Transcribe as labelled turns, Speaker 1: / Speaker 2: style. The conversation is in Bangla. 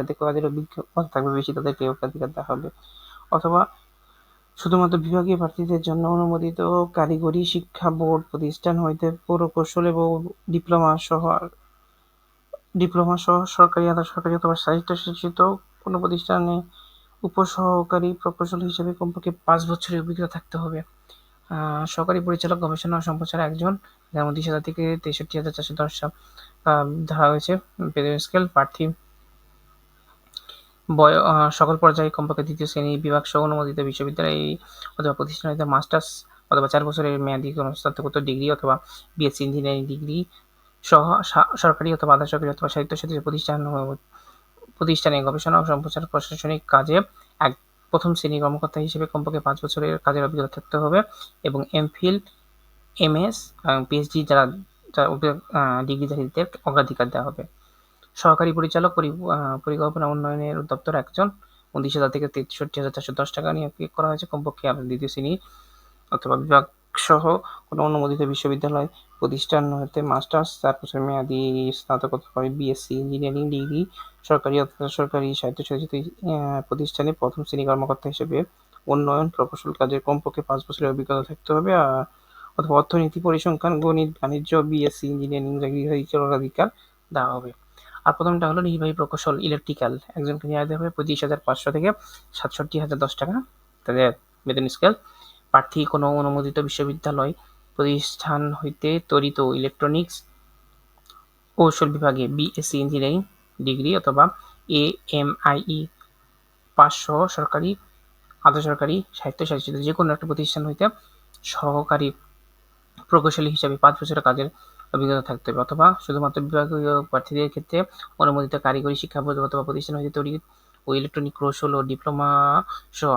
Speaker 1: যাতে কাজের অভিজ্ঞতা থাকবে বেশি তাদেরকে অগ্রাধিকার দেওয়া হবে। অথবা শুধুমাত্র বিভাগীয় প্রার্থীদের জন্য অনুমোদিত কারিগরি শিক্ষা বোর্ড প্রতিষ্ঠান হইতে প্রকৌশল এবং ডিপ্লোমা সহ ডিপ্লোমা সহ সরকারি আধা সরকারি অথবা স্বায়ত্তশাসিত কোনো প্রতিষ্ঠানে উপসহকারী প্রকৌশলী হিসেবে কমপক্ষে পাঁচ বছরের অভিজ্ঞতা থাকতে হবে। সহকারী পরিচালক, গবেষণা সম্প্রচার একজন, যার মধ্যে হাজার থেকে তেষট্টি হাজার চারশো দশ ধরা হয়েছে। স্কেল প্রার্থী সকল পর্যায়ে কমপক্ষে দ্বিতীয় শ্রেণি বিভাগ সহ অনুমোদিত বিশ্ববিদ্যালয় অথবা প্রতিষ্ঠান হইতে মাস্টার্স অথবা চার বছরের মেয়াদী কোনো স্নাতকোত্তর ডিগ্রি অথবা বিএসসি ইঞ্জিনিয়ারিং ডিগ্রি সহ সরকারি অথবা আধা সরকারি অথবা সাহিত্যসাথী প্রতিষ্ঠান প্রতিষ্ঠানে গবেষণা ও সম্প্রচার প্রশাসনিক কাজে এক প্রথম শ্রেণি কর্মকর্তা হিসেবে কমপক্ষে পাঁচ বছরের কাজের অভিজ্ঞতা থাকতে হবে এবং এমফিল, এমএস পিএইচডি যারা যারা ডিগ্রিধারীদের অগ্রাধিকার দেওয়া হবে। সহকারী পরিচালক পরি- পরিকল্পনা উন্নয়নের দপ্তর একজন। উনত্রিশ হাজার থেকে তেষট্টি হাজার চারশো দশ টাকা নিয়োগ করা হয়েছে। কমপক্ষে আপনার দ্বিতীয় শ্রেণি অথবা বিভাগ সহ কোনো অনুমোদিত বিশ্ববিদ্যালয় প্রতিষ্ঠান হতে মাস্টার্স চার বছর মেয়াদি স্নাতকোত্তর বিএসসি, ইঞ্জিনিয়ারিং, ডিগ্রি, সরকারি অথবা সরকারি স্বায়ত্তশাসিত প্রতিষ্ঠানে প্রথম শ্রেণি কর্মকর্তা হিসেবে উন্নয়ন, প্রকৌশল কাজের কমপক্ষে পাঁচ বছরের অভিজ্ঞতা থাকতে হবে অথবা অর্থনীতি, পরিসংখ্যান, গণিত, বাণিজ্য, বিএসসি, ইঞ্জিনিয়ারিং ডিগ্রিধারীদের অগ্রাধিকার দেওয়া হবে। আর প্রথমটা হলো নির্বাহী প্রকৌশল ইলেকট্রিক্যাল একজনকে নেওয়া দেওয়া হবে পঁচিশ হাজার পাঁচশো থেকে সাতষট্টি হাজার দশ টাকা। তাদের বেতন স্কেল প্রার্থী কোনো অনুমোদিত বিশ্ববিদ্যালয় প্রতিষ্ঠান হইতে ও ইলেকট্রনিক্স কৌশল বিভাগে বিএসসি ইঞ্জিনিয়ারিং ডিগ্রি অথবা এ এম আইই সহ সরকারি, আধা সরকারি স্বায়ত্তশাসিত যে কোনো একটা প্রতিষ্ঠান হইতে সহকারী প্রকৌশলী হিসাবে পাঁচ বছরের কাজের অভিজ্ঞতা থাকতে হবে। অথবা শুধুমাত্র বিভাগীয় প্রার্থীদের ক্ষেত্রে অনুমোদিত কারিগরি শিক্ষা অথবা প্রতিষ্ঠান হয়েছে তৈরি ও ইলেকট্রনিক কৌশল ও ডিপ্লোমা সহ